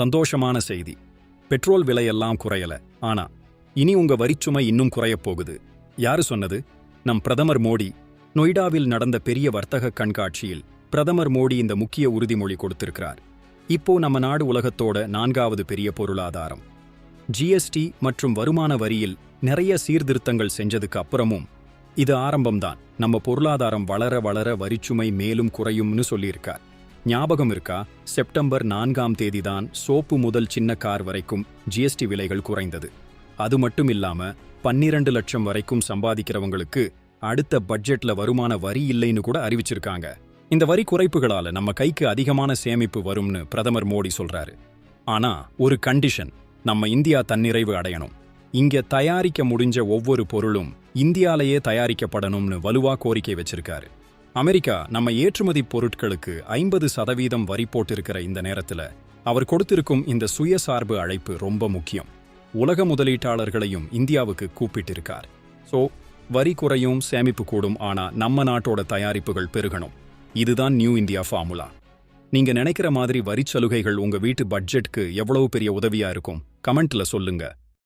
சந்தோஷமான செய்தி. பெட்ரோல் விலையெல்லாம் குறையல. ஆனா இனி உங்க வரிச்சுமை இன்னும் குறையப் போகுது. யாரு சொன்னது? நம் பிரதமர் மோடி. நொய்டாவில் நடந்த பெரிய வர்த்தக கண்காட்சியில் பிரதமர் மோடி இந்த முக்கிய உறுதிமொழி கொடுத்திருக்கிறார். இப்போ நம்ம நாடு உலகத்தோட நான்காவது பெரிய பொருளாதாரம். ஜிஎஸ்டி மற்றும் வருமான வரியில் நிறைய சீர்திருத்தங்கள் செஞ்சதுக்கு அப்புறமும் இது ஆரம்பம்தான். நம்ம பொருளாதாரம் வளர வளர வரிச்சுமை மேலும் குறையும்னு சொல்லியிருக்கார். ஞாபகம் இருக்கா? செப்டம்பர் நான்காம் தேதிதான் சோப்பு முதல் சின்ன கார் வரைக்கும் ஜிஎஸ்டி விலைகள் குறைந்தது. அது மட்டும் இல்லாம பன்னிரண்டு லட்சம் வரைக்கும் சம்பாதிக்கிறவங்களுக்கு அடுத்த பட்ஜெட்ல வருமான வரி இல்லைன்னு கூட அறிவிச்சிருக்காங்க. இந்த வரி குறைப்புகளால நம்ம கைக்கு அதிகமான சேமிப்பு வரும்னு பிரதமர் மோடி சொல்றாரு. ஆனா ஒரு கண்டிஷன் நம்ம இந்தியா தன்னிறைவு அடையணும். இங்க தயாரிக்க முடிஞ்ச ஒவ்வொரு பொருளும் இந்தியாலேயே தயாரிக்கப்படணும்னு வலுவா கோரிக்கை வச்சிருக்காரு. அமெரிக்கா நம்ம ஏற்றுமதி பொருட்களுக்கு ஐம்பது சதவீதம் வரி போட்டிருக்கிற இந்த நேரத்துல அவர் கொடுத்திருக்கும் இந்த சுயசார்பு அழைப்பு ரொம்ப முக்கியம். உலக முதலீட்டாளர்களையும் இந்தியாவுக்கு கூப்பிட்டிருக்கார். சோ வரி குறையும் சேமிப்பு கூடும் ஆனா நம்ம நாட்டோட தயாரிப்புகள் பெருகணும். இதுதான் நியூ இந்தியா ஃபார்முலா. நீங்க நினைக்கிற மாதிரி வரிச் சலுகைகள் உங்க வீட்டு பட்ஜெட்க்கு எவ்வளவு பெரிய உதவியா இருக்கும்? கமெண்ட்ல சொல்லுங்க.